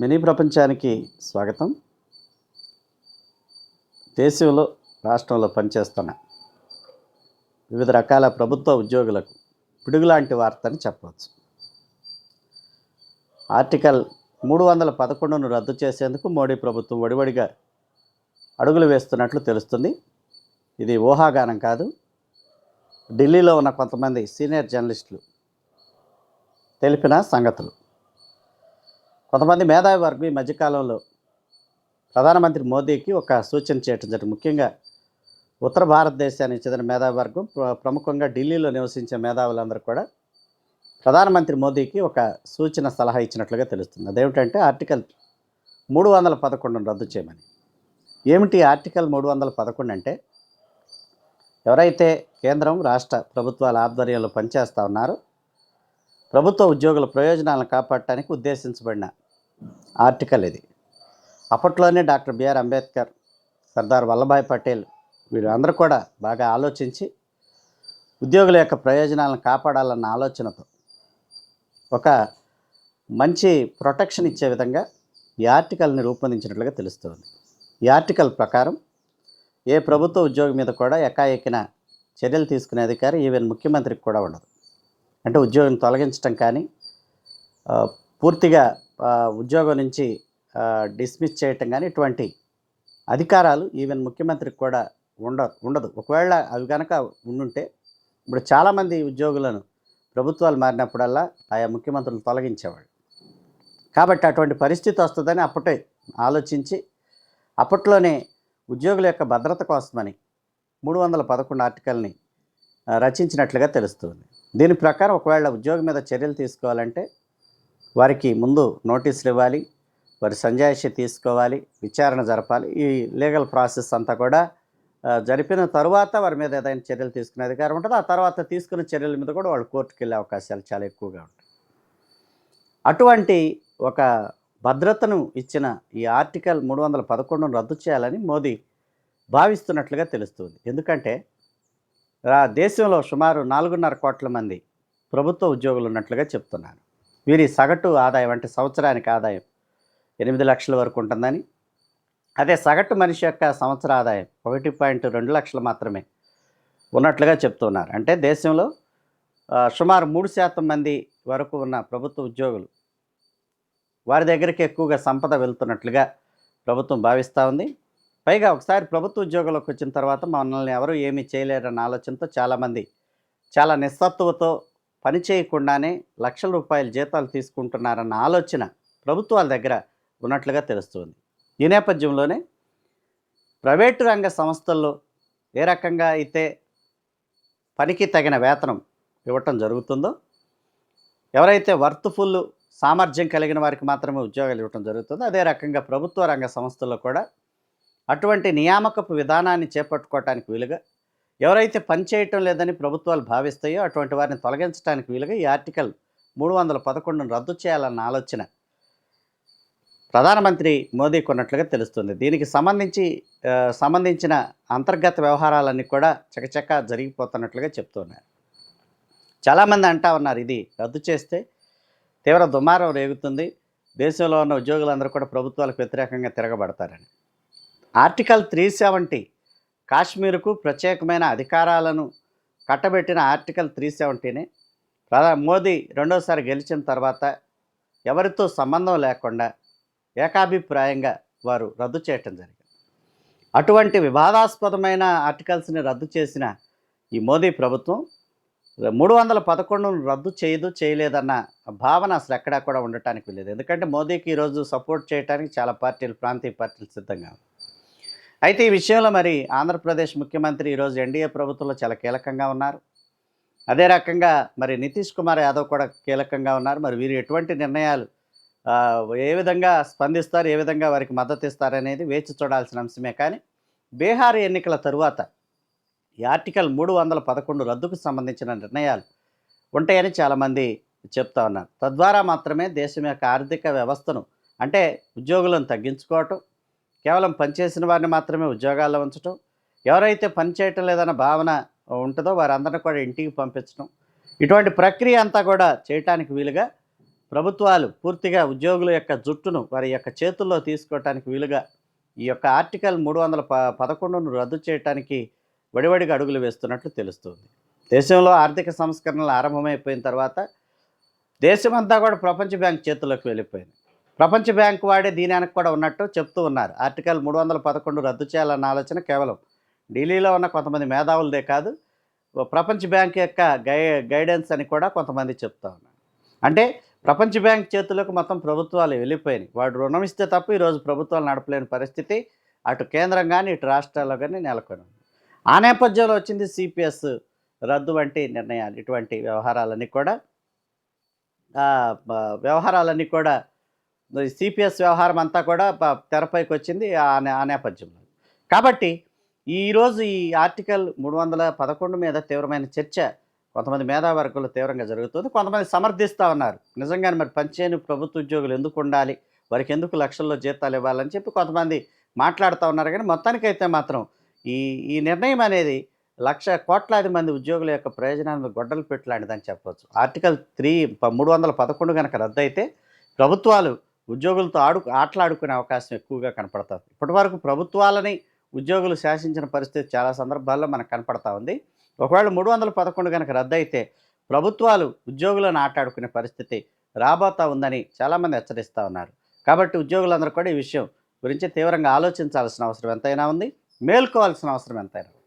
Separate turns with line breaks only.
Mini ప్రపంచానికి స్వాగతం. దేశంలో రాష్ట్రంలో పనిచేస్తున్న వివిధ రకాల ప్రభుత్వ ఉద్యోగులకు పిడుగులాంటి వార్త అని చెప్పవచ్చు. ఆర్టికల్ మూడు వందల పదకొండును రద్దు చేసేందుకు మోడీ ప్రభుత్వం వడివడిగా అడుగులు వేస్తున్నట్లు తెలుస్తుంది. ఇది ఊహాగానం కాదు. ఢిల్లీలో ఉన్న కొంతమంది సీనియర్ జర్నలిస్టులు తెలిపిన సంగతులు. కొంతమంది మేధావి వర్గం ఈ మధ్యకాలంలో ప్రధానమంత్రి మోదీకి ఒక సూచన చేయటం జరిగింది. ముఖ్యంగా ఉత్తర భారతదేశానికి చెందిన మేధావి వర్గం ప్ర- ప్రముఖంగా ఢిల్లీలో నివసించే మేధావులందరూ కూడా ప్రధానమంత్రి మోదీకి ఒక సూచన సలహా ఇచ్చినట్లుగా తెలుస్తుంది. అదేమిటంటే ఆర్టికల్ మూడు వందల పదకొండును రద్దు చేయమని. ఏమిటి ఆర్టికల్ మూడు వందల పదకొండు అంటే? ఎవరైతే కేంద్రం రాష్ట్ర ప్రభుత్వాల ఆధ్వర్యంలో పనిచేస్తూ ఉన్నారో ప్రభుత్వ ఉద్యోగుల ప్రయోజనాలను కాపాడటానికి ఉద్దేశించబడిన ఆర్టికల్ ఇది. అప్పట్లోనే doctor B R Ambedkar Sardar Vallabhbhai Patel వీరు అందరూ కూడా బాగా ఆలోచించి ఉద్యోగుల యొక్క ప్రయోజనాలను కాపాడాలన్న ఆలోచనతో ఒక మంచి ప్రొటెక్షన్ ఇచ్చే విధంగా ఈ ఆర్టికల్ని రూపొందించినట్లుగా తెలుస్తుంది. ఈ ఆర్టికల్ ప్రకారం ఏ ప్రభుత్వ ఉద్యోగి మీద కూడా ఎకాఎకిన చర్యలు తీసుకునే అధికారం ఈవెన్ ముఖ్యమంత్రికి కూడా ఉండదు. అంటే ఉద్యోగం తొలగించడం కానీ పూర్తిగా ఉద్యోగం నుంచి డిస్మిస్ చేయటం కానీ ఇటువంటి అధికారాలు ఈవెన్ ముఖ్యమంత్రికి కూడా ఉండ ఉండదు. ఒకవేళ అవి కనుక ఉండుంటే ఇప్పుడు చాలామంది ఉద్యోగులను ప్రభుత్వాలు మారినప్పుడల్లా ఆయా ముఖ్యమంత్రులు తొలగించేవాళ్ళు. కాబట్టి అటువంటి పరిస్థితి వస్తుందని అప్పటే ఆలోచించి అప్పట్లోనే ఉద్యోగుల యొక్క భద్రత కోసమని మూడు వందల పదకొండు ఆర్టికల్ని రచించినట్లుగా తెలుస్తుంది. దీని ప్రకారం ఒకవేళ ఉద్యోగం మీద చర్యలు తీసుకోవాలంటే వారికి ముందు నోటీసులు ఇవ్వాలి వారి సంజాయిషి తీసుకోవాలి విచారణ జరపాలి. ఈ లీగల్ ప్రాసెస్ అంతా కూడా జరిపిన తరువాత వారి మీద ఏదైనా చర్యలు తీసుకునే అధికారం ఉంటుంది. ఆ తర్వాత తీసుకున్న చర్యల మీద కూడా వాళ్ళు కోర్టుకు వెళ్ళే అవకాశాలు చాలా ఎక్కువగా ఉంటాయి. అటువంటి ఒక భద్రతను ఇచ్చిన ఈ ఆర్టికల్ మూడు వందల పదకొండును రద్దు చేయాలని మోదీ భావిస్తున్నట్లుగా తెలుస్తుంది. ఎందుకంటే దేశంలో సుమారు నాలుగున్నర కోట్ల మంది ప్రభుత్వ ఉద్యోగులు ఉన్నట్లుగా చెప్తున్నారు వీరి సగటు ఆదాయం అంటే సంవత్సరానికి ఆదాయం ఎనిమిది లక్షల వరకు ఉంటుందని. అదే సగటు మనిషి యొక్క సంవత్సర ఆదాయం ఒకటి పాయింట్ రెండు లక్షలు మాత్రమే ఉన్నట్లుగా చెప్తున్నారు. అంటే దేశంలో సుమారు మూడు శాతం మంది వరకు ఉన్న ప్రభుత్వ ఉద్యోగులు వారి దగ్గరికి ఎక్కువగా సంపద వెళ్తున్నట్లుగా ప్రభుత్వం భావిస్తూ ఉంది. పైగా ఒకసారి ప్రభుత్వ ఉద్యోగంలోకి వచ్చిన తర్వాత మనల్ని ఎవరు ఏమీ చేయలేరన్న ఆలోచనతో చాలామంది చాలా నిస్సత్తువతో పని చేయకుండానే లక్షల రూపాయల జీతాలు తీసుకుంటున్నారన్న ఆలోచన ప్రభుత్వాల దగ్గర ఉన్నట్లుగా తెలుస్తుంది. ఈ నేపథ్యంలోనే ప్రైవేటు రంగ సంస్థల్లో ఏ రకంగా అయితే పనికి తగిన వేతనం ఇవ్వటం జరుగుతుందో ఎవరైతే వర్త్ఫుల్ సామర్థ్యం కలిగిన వారికి మాత్రమే ఉద్యోగాలు ఇవ్వటం జరుగుతుందో అదే రకంగా ప్రభుత్వ రంగ సంస్థల్లో కూడా అటువంటి నియామకపు విధానాన్ని చేపట్టుకోవటానికి వీలుగా ఎవరైతే పని చేయటం లేదని ప్రభుత్వాలు భావిస్తాయో అటువంటి వారిని తొలగించడానికి వీలుగా ఈ ఆర్టికల్ మూడు వందల పదకొండును రద్దు చేయాలన్న ఆలోచన ప్రధానమంత్రి మోదీకి ఉన్నట్లుగా తెలుస్తుంది. దీనికి సంబంధించి సంబంధించిన అంతర్గత వ్యవహారాలన్నీ కూడా చకచక జరిగిపోతున్నట్లుగా చెప్తున్నారు. చాలామంది అంటా ఉన్నారు ఇది రద్దు చేస్తే తీవ్ర దుమారం రేగుతుంది. దేశంలో ఉన్న ఉద్యోగులందరూ కూడా ప్రభుత్వాలకు వ్యతిరేకంగా తిరగబడతారని. ఆర్టికల్ త్రీ సెవెంటీ కాశ్మీర్కు ప్రత్యేకమైన అధికారాలను కట్టబెట్టిన ఆర్టికల్ త్రీ సెవెంటీని ప్రధా మోదీ రెండోసారి గెలిచిన తర్వాత ఎవరితో సంబంధం లేకుండా ఏకాభిప్రాయంగా వారు రద్దు చేయటం జరిగింది. అటువంటి వివాదాస్పదమైన ఆర్టికల్స్ని రద్దు చేసిన ఈ మోదీ ప్రభుత్వం మూడు వందల పదకొండును రద్దు చేయదు చేయలేదన్న భావన అసలు ఎక్కడా కూడా ఉండటానికి లేదు ఎందుకంటే మోదీకి ఈరోజు సపోర్ట్ చేయడానికి చాలా పార్టీలు ప్రాంతీయ పార్టీలు సిద్ధంగా ఉన్నాయి అయితే ఈ విషయంలో మరి ఆంధ్రప్రదేశ్ ముఖ్యమంత్రి ఈరోజు ఎన్డీఏ ప్రభుత్వంలో చాలా కీలకంగా ఉన్నారు. అదే రకంగా మరి నితీష్ కుమార్ యాదవ్ కూడా కీలకంగా ఉన్నారు. మరి వీరు ఎటువంటి నిర్ణయాలు ఏ విధంగా స్పందిస్తారు ఏ విధంగా వారికి మద్దతు ఇస్తారనేది వేచి చూడాల్సిన అంశమే. కానీ బీహార్ ఎన్నికల తరువాత ఈ ఆర్టికల్ మూడు వందల పదకొండు రద్దుకు సంబంధించిన నిర్ణయాలు ఉంటాయని చాలామంది చెప్తా ఉన్నారు. తద్వారా మాత్రమే దేశం యొక్క ఆర్థిక వ్యవస్థను అంటే ఉద్యోగులను తగ్గించుకోవటం కేవలం పనిచేసిన వారిని మాత్రమే ఉద్యోగాల్లో ఉంచటం ఎవరైతే పని చేయటం లేదన్న భావన ఉంటుందో వారందరిని కూడా ఇంటికి పంపించడం ఇటువంటి ప్రక్రియ అంతా కూడా చేయటానికి వీలుగా ప్రభుత్వాలు పూర్తిగా ఉద్యోగుల యొక్క జుట్టును వారి యొక్క చేతుల్లో తీసుకోవటానికి వీలుగా ఈ యొక్క ఆర్టికల్ మూడు వందల ప పదకొండును రద్దు చేయడానికి వడివడిగా అడుగులు వేస్తున్నట్లు తెలుస్తుంది. దేశంలో ఆర్థిక సంస్కరణలు ఆరంభమైపోయిన తర్వాత దేశమంతా కూడా ప్రపంచ బ్యాంక్ చేతుల్లోకి వెళ్ళిపోయింది. ప్రపంచ బ్యాంకు వాడే దీని వెనక కూడా ఉన్నట్టు చెప్తూ ఉన్నారు. ఆర్టికల్ మూడు వందల పదకొండు రద్దు చేయాలన్న ఆలోచన కేవలం ఢిల్లీలో ఉన్న కొంతమంది మేధావులదే కాదు ప్రపంచ బ్యాంక్ యొక్క గై గైడెన్స్ అని కూడా కొంతమంది చెప్తా ఉన్నారు. అంటే ప్రపంచ బ్యాంక్ చేతులకు మొత్తం ప్రభుత్వాలు వెళ్ళిపోయినాయి. వాడు రుణం ఇస్తే తప్ప ఈరోజు ప్రభుత్వాలు నడపలేని పరిస్థితి. అటు కేంద్రం కానీ ఇటు రాష్ట్రాల్లో కానీ నెలకొని ఉంది. ఆ నేపథ్యంలో వచ్చింది సిపిఎస్ రద్దు వంటి నిర్ణయాలు. ఇటువంటి వ్యవహారాలన్నీ కూడా వ్యవహారాలన్నీ కూడా సిపిఎస్ వ్యవహారం అంతా కూడా తెరపైకి వచ్చింది ఆ ఆ నేపథ్యంలో. కాబట్టి ఈరోజు ఈ ఆర్టికల్ మూడు వందల పదకొండు మీద తీవ్రమైన చర్చ కొంతమంది మేధావర్గంలో తీవ్రంగా జరుగుతుంది. కొంతమంది సమర్థిస్తూ ఉన్నారు. నిజంగానే మరి పనిచేయని ప్రభుత్వ ఉద్యోగులు ఎందుకు ఉండాలి? వారికి ఎందుకు లక్షల్లో జీతాలు ఇవ్వాలని చెప్పి కొంతమంది మాట్లాడుతూ ఉన్నారు. కానీ మొత్తానికైతే మాత్రం ఈ ఈ నిర్ణయం అనేది లక్ష కోట్లాది మంది ఉద్యోగుల యొక్క ప్రయోజనాలను గొడ్డలు పెట్టలాంటిదని చెప్పవచ్చు ఆర్టికల్ త్రీ మూడు వందల పదకొండు కనుక రద్దయితే ప్రభుత్వాలు ఉద్యోగులతో ఆడు ఆటలాడుకునే అవకాశం ఎక్కువగా కనపడుతుంది. ఇప్పటివరకు ప్రభుత్వాలని ఉద్యోగులు శాసించిన పరిస్థితి చాలా సందర్భాల్లో మనకు కనపడతా ఉంది. ఒకవేళ మూడు వందల పదకొండు కనుక రద్దు అయితే ప్రభుత్వాలు ఉద్యోగులను ఆటాడుకునే పరిస్థితి రాబోతా ఉందని చాలామంది హెచ్చరిస్తూ ఉన్నారు. కాబట్టి ఉద్యోగులందరూ కూడా ఈ విషయం గురించి తీవ్రంగా ఆలోచించాల్సిన అవసరం ఎంతైనా ఉంది. మేల్కోవాల్సిన అవసరం ఎంతైనా ఉంది.